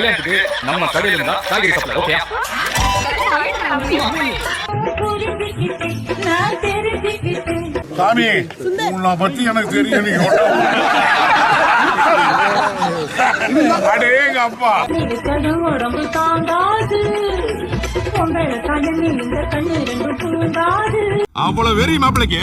கல்யாணத்துக்கு நம்ம கடையில இருந்தா காய்கறி சப்ளை ஓகே சாமி உன்னை பத்தி எனக்கு தெரியும் நீ அடேங்க அப்பா உடம்பு தாங்காது பொம்பளை கண்ணு இந்த கண்ணு ரெண்டு தூங்காது. அவ்வளவு வெறி மாப்பிளைக்கு?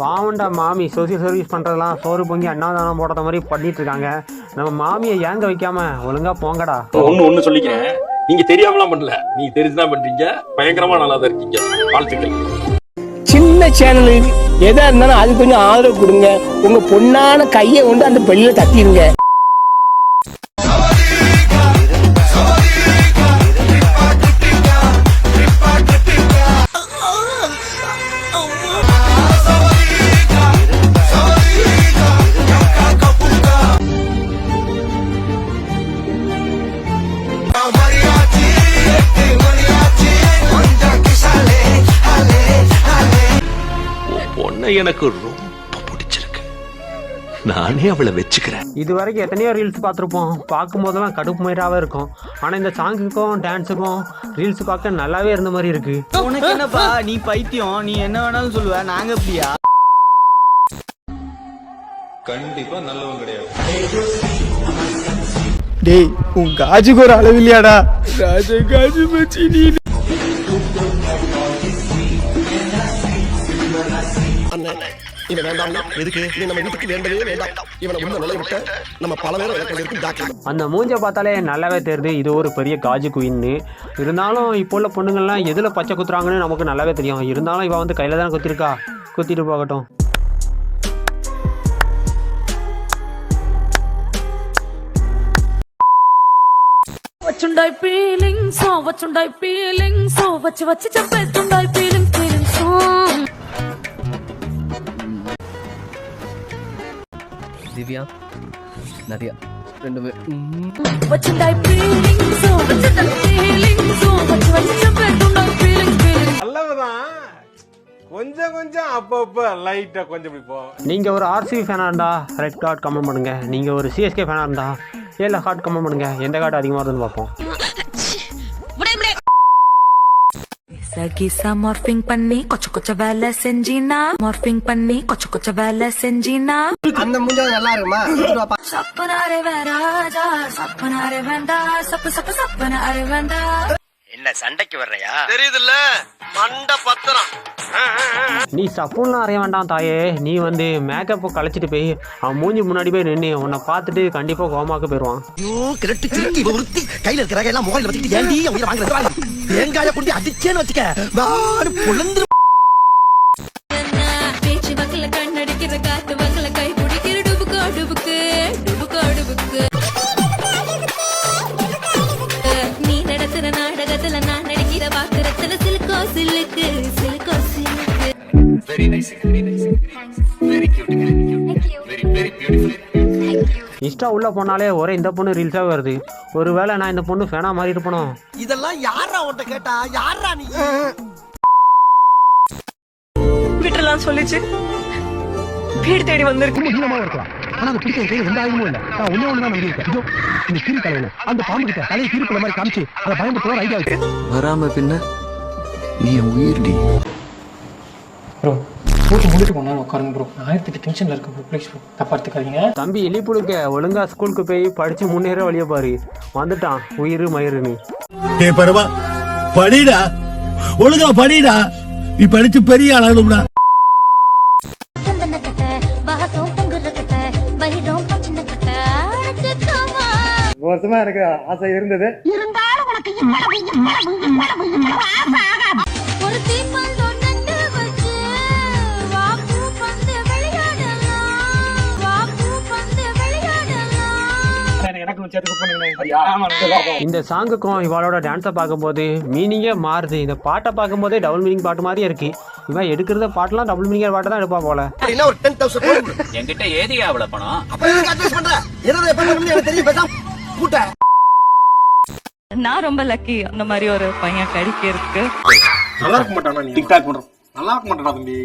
பாவண்டா மாமி சோசியல் சர்வீஸ் பண்றதெல்லாம் சோறு பொங்கி அண்ணாதானம் போடுற மாதிரி பண்ணிட்டு இருக்காங்க. நம்ம மாமியை ஏங்க வைக்காம ஒழுங்கா போங்கடா. ஒண்ணு ஒண்ணு சொல்லிக்கிறேன். நீங்க தெரியாமலாம் பண்ணல. நீங்க தெரிஞ்சுதான் பண்றீங்க. பயங்கரமா நல்லா தான் இருக்கீங்க. வாழ்த்துக்கள். சின்ன சேனலு எதா இருந்தாலும் அது கொஞ்சம் ஆதரவு கொடுங்க. உங்க பொண்ணான கையை கொண்டு அந்த பெல்லில தட்டிடுங்க பொண்ணை எனக்கு ரொம்ப பிடிச்சிருக்கு. நானே அவளை வச்சுக்கிறேன். இது வரைக்கும் எத்தனையோ ரீல்ஸ் பார்த்துருப்போம். பார்க்கும் போதெல்லாம் கடுப்பு மயிராகவே இருக்கும். ஆனால் இந்த சாங்குக்கும் டான்ஸுக்கும் ரீல்ஸ் பார்க்க நல்லாவே இருந்த மாதிரி இருக்கு. உனக்கு என்னப்பா? நீ பைத்தியம். நீ என்ன வேணாலும் சொல்லுவ. நாங்க அப்படியா? டேய் உன் காஜுக்கு ஒரு அளவு இல்லையாடா? ராஜ காஜு மச்சி நீ இவன் வேண்டாம் எதுக்கு இது நம்ம வீட்டுக்கு வேண்டவே வேண்டாம் இவனை உள்ள நிலைய விட்ட நம்ம பல பேரும் இலக்கிற்கு டாக்டர் அந்த மூஞ்ச பார்த்தாலே நல்லாவே தெரியுது இது ஒரு பெரிய காஜு குயின்னு இருந்தாலும் இப்போ உள்ள பொண்ணுங்கள்லாம் எதில் பச்சை குத்துறாங்கன்னு நமக்கு நல்லாவே தெரியும் இருந்தாலும் இவன் வந்து கையில் தானே குத்திருக்கா குத்திட்டு போகட்டும் వచ్చుండాయి ఫీలింగ్స్ వచ్చుండాయి ఫీలింగ్స్ వచ్చి వచ్చి చెప్పేస్తుండాయి ఫీలింగ్ ఫీలింగ్స్ Divya? Nadiya ரெண்டுமே கொஞ்சம் கொஞ்சம் அப்பப்போ லைட்டா கொஞ்சம் இப்படி போவோம் நீங்கள் ஒரு ஆர்சிபி ஃபேனாக இருந்தால் ரெட் கார்டு கமெண்ட் பண்ணுங்கள் நீங்கள் ஒரு சிஎஸ்கே ஃபேனாக இருந்தால் ஏழு ஹார்ட் கமெண்ட் பண்ணுங்கள் எந்த கார்டு அதிகமாக இருக்குன்னு பார்ப்போம். சகிசா மார்பிங் பண்ணி கொச்ச கொச்ச வேலை செஞ்சினா மார்பிங் பண்ணி கொச்ச கொச்ச வேலை செஞ்சினா அந்த மூஞ்சா நல்லா இருக்குமா? சப்பனாரே வேறாஜா சப்பனாரே வேண்டா சப்பு சப்பு சப்பனாரே வேண்டா என்ன சண்டைக்கு வர்றையா? தெரியுதுல்ல மண்ட பத்திரம் நீ சப்புன்லாம் அறைய வேண்டாம் தாயே. நீ வந்து மேக்கப்பை களைச்சிட்டு போய் அவன் மூஞ்சி முன்னாடி போய் நின்று உன்னை பார்த்துட்டு கண்டிப்பாக கோமாக்கு போயிடுவான் ஐயோ கிரட்டு கிறுக்கி விருத்தி கையில இருக்கிற எல்லாம் முகையில வச்சுக்கிட்டு ஏண்டி என் உயிரை வாங்குறது கொண்டு அடிச்சேன்னு வச்சுக்க. நான் பொழந்து இன்ஸ்டா உள்ளே போனாலே ஒரே இந்த பொண்ணு ரீல்ஸாக வருது. ஒருவேளை நான் இந்த பொண்ணு ஃபேனாக மாறி இருப்பணும் இதெல்லாம் யாரா உன்ட்ட கேட்டா? யாரா நீ? விட்டுலாம் சொல்லிச்சு. வீடு தேடி வந்திருக்கு. இருக்கலாம். ஆனா அது பிடிக்க கையில் எந்த ஆயுதமும் இல்ல. நான் ஒண்ணே ஒண்ணு தான் நம்பி இருக்கேன். இதோ இந்த கீரி தலைவன அந்த பாம்பு கிட்ட தலையை கீரிக்குள்ள மாதிரி காமிச்சு அதை பயன்படுத்த ஐடியா இருக்கு வராம பின்ன நீ உயிர்டி. ப்ரோ போட்டு முடிட்டு போனா உட்காருங்க ப்ரோ ஆயிரத்தி டென்ஷன்ல இருக்கு ப்ரோ ப்ளீஸ் ப்ரோ தப்பா எடுத்துக்காதீங்க. தம்பி எலி புழுக்க ஒழுங்கா ஸ்கூலுக்கு போய் படித்து முன்னேற வழியை பாரு. வந்துட்டான் உயிர் மயிறு நீ. ஏ பரவா படிடா. ஒழுங்கா படிடா. நீ படிச்சு பெரிய ஆளாகணும்டா வருஷமா எனக்கு ஆசை இருந்தது. ஒரு விளையாடலாம் எனக்கு சேர்த்து பண்ணுங்க இந்த சாங்குக்கும் இவளோட டான்ஸை பார்க்கும்போது மீனிங்கே மாறுது. இந்த பாட்டை பார்க்கும்போதே டபுள் மீனிங் பாட்டு மாதிரி இருக்கு. இவன் எடுக்கிறத பாட்டெல்லாம் டபுள் மீனிங் பாட்டு தான் எடுப்பா போல. என்ன ஒரு டென் தௌசண்ட் என்கிட்ட ஏதியா அவ்வளவு பணம்? அப்ப எதுக்கு அட்வைஸ் பண்ற? என்னது எப்ப பண்ணணும்னு எனக்கு தெரியும் பேசாம கூட்ட நான் ரொம்ப லக்கி அந்த மாதிரி ஒரு பையன் கிடைக்கிறதுக்கு. நல்லா இருக்க மாட்டானா நீ? டிக்டாக் பண்றோம் நல்லா இருக்க மாட்டானா தம்பி?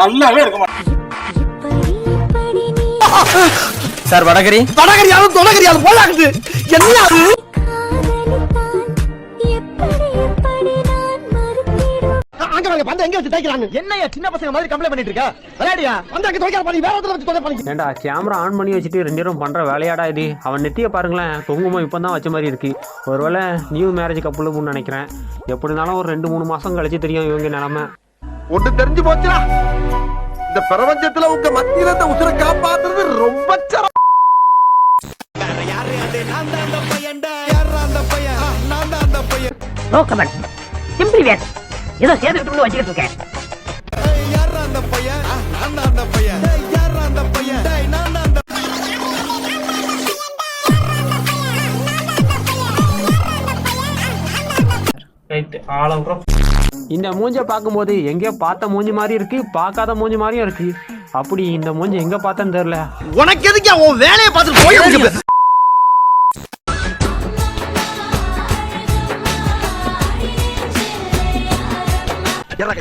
நல்லாவே இருக்க மாட்டான். சார் வடகரி? வடகரியாலும் தொடகரியாலும் போலாகுது. என்ன அது? அங்க வாங்க பந்த எங்க வச்சு தைக்கிறாங்க என்னையா சின்ன பசங்க மாதிரி கம்ப்ளைண்ட் பண்ணிட்டு இருக்க விளையாடியா வந்து அங்க துவைக்கிற பண்ணி வேற ஒருத்தர் வச்சு துவை பண்ணி ஏண்டா கேமரா ஆன் பண்ணி வச்சுட்டு ரெண்டு பேரும் பண்ணுற வேலையாடா இது? அவன் நெத்தியை பாருங்களேன் குங்குமம் இப்போ தான் வச்ச மாதிரி இருக்கு. ஒருவேளை நியூ மேரேஜ் கப்புளுன்னு நினைக்கிறேன். எப்படி இருந்தாலும் ஒரு ரெண்டு மூணு மாதம் கழிச்சு தெரியும் இவங்க நிலமை. ஒண்ணு தெரிஞ்சு போச்சுடா. இந்த பிரபஞ்சத்துல உங்க மத்தியில இந்த உசுரை காப்பாத்துறது ரொம்ப நோ கமெண்ட் சிம்பிளி வேர் ஏதோ சேர்த்துட்டு வச்சுக்கிட்டு இருக்கேன். ரைட் ஆழம் ப்ரோ இந்த மூஞ்சை பார்க்கும்போது எங்கேயோ பார்த்த மூஞ்சி மாதிரி இருக்கு பார்க்காத மூஞ்சி மாதிரியும் இருக்கு. அப்படி இந்த மூஞ்சி எங்க பார்த்தேன்னு தெரியல. உனக்கு எதுக்கு உன் வேலையை பார்த்துட்டு போய் என்ன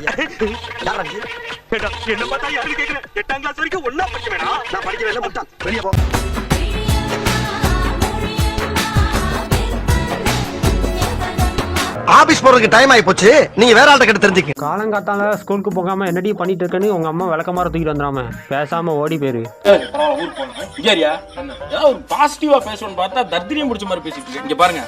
பார்த்தா யாரு கேக்குற? எட்டாம் கிளாஸ் வரைக்கும் ஒன்னா படிக்க வேணாம். நான் படிக்க வேலை முட்டான் வெளியே போ. ஆபீஸ் போறதுக்கு டைம் ஆயி போச்சு. நீங்க வேற ஆள்கிட்ட கிட்ட தெரிஞ்சுக்க காலங்காத்தால ஸ்கூலுக்கு போகாம என்னடி பண்ணிட்டு இருக்கேன்னு உங்க அம்மா விளக்கமாற தூக்கிட்டு வந்துடாம. பேசாம ஓடி போயிரு. ஏதாவது ஒரு பாசிட்டிவா பேசணும்னு பார்த்தா தத்திரியம் முடிச்ச மாதிரி பேசிட்டு இங்க பாருங்க.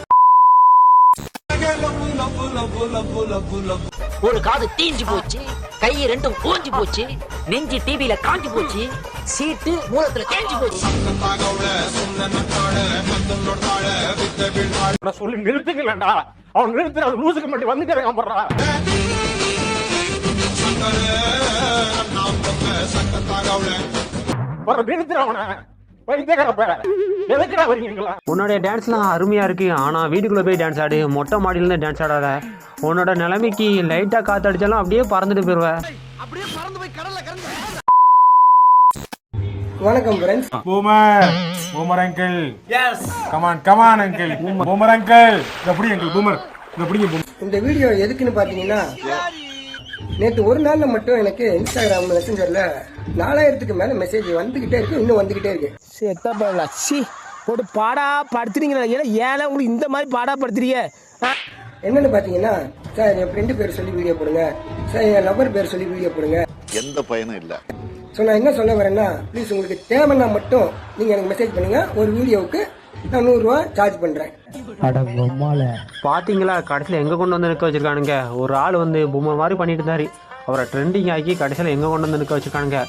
ஒரு காது தீஞ்சு போச்சு கை ரெண்டும் கூஞ்சு போச்சு நெஞ்சு டிவில காஞ்சு போச்சு சீட்டு மூலத்துல தேஞ்சு போச்சு. சொல்லி நிறுத்துக்கலடா அவன் நிறுத்துற அது லூசுக்கு மட்டும் வந்துக்கிறேன் போடுறா நிறுத்துறவன அவனை. உன்னோட டான்ஸ்லாம் அருமையா இருக்கு. ஆனா வீட்டுக்குள்ள போய் டான்ஸ் ஆடு. மொட்டை மாடியில இருந்து டான்ஸ் ஆடாத. உன்னோட நிலைமைக்கு லைட்டா காத்தடிச்சாலும் அப்படியே பறந்துட்டு போயிருவ. அப்படியே பறந்து போய் கடல்ல கறந்து வணக்கம் friends boomer. Boomer uncle yes come on come on uncle boomer. Uncle எப்படி அங்கிள் பூமர். எப்படி பூமர். இந்த வீடியோ எதுக்குன்னு பார்த்தீங்கன்னா நேற்று ஒரு நாளில் மட்டும் எனக்கு இன்ஸ்டாகிராம் மெசஞ்சரில் நாலாயிரத்துக்கு மேலே மெசேஜ் வந்துக்கிட்டே இருக்கு இன்னும் வந்துக்கிட்டே இருக்கு. சேத்தா பரவாயில்ல சி போட்டு பாடா படுத்துறீங்களா ஏன்னா ஏன்னா உங்களுக்கு இந்த மாதிரி பாடா படுத்துறீங்க. என்னன்னு பார்த்தீங்கன்னா சார் என் ஃப்ரெண்டு பேர் சொல்லி வீடியோ போடுங்க. சார் என் லவர் பேர் சொல்லி வீடியோ போடுங்க. எந்த பயனும் இல்ல. ஸோ நான் என்ன சொல்ல வரேன்னா ப்ளீஸ் உங்களுக்கு தேவைன்னா மட்டும் நீங்கள் எனக்கு மெசேஜ் பண்ணுங்கள் ஒரு வீடியோவுக்கு நான் நூறுரூவா சார்ஜ் பண்ணுறேன் பாத்தீங்களா? கடைசியில் எங்க கொண்டு வந்து நிற்க வச்சிருக்கானுங்க? ஒரு ஆள் வந்து பொம்மை மாதிரி பண்ணிட்டு இருந்தாரு. அவரை ட்ரெண்டிங் ஆக்கி கடைசியில் எங்க கொண்டு வந்து நிற்க வச்சிருக்கானுங்க?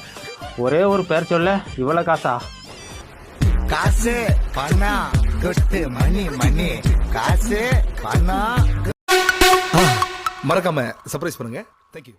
ஒரே ஒரு பேர் சொல்ல இவ்வளோ காசா? காசு பணம் கொட்டு மணி மணி. காசு பணம் மறக்காம சர்ப்ரைஸ் பண்ணுங்க. தேங்க்யூ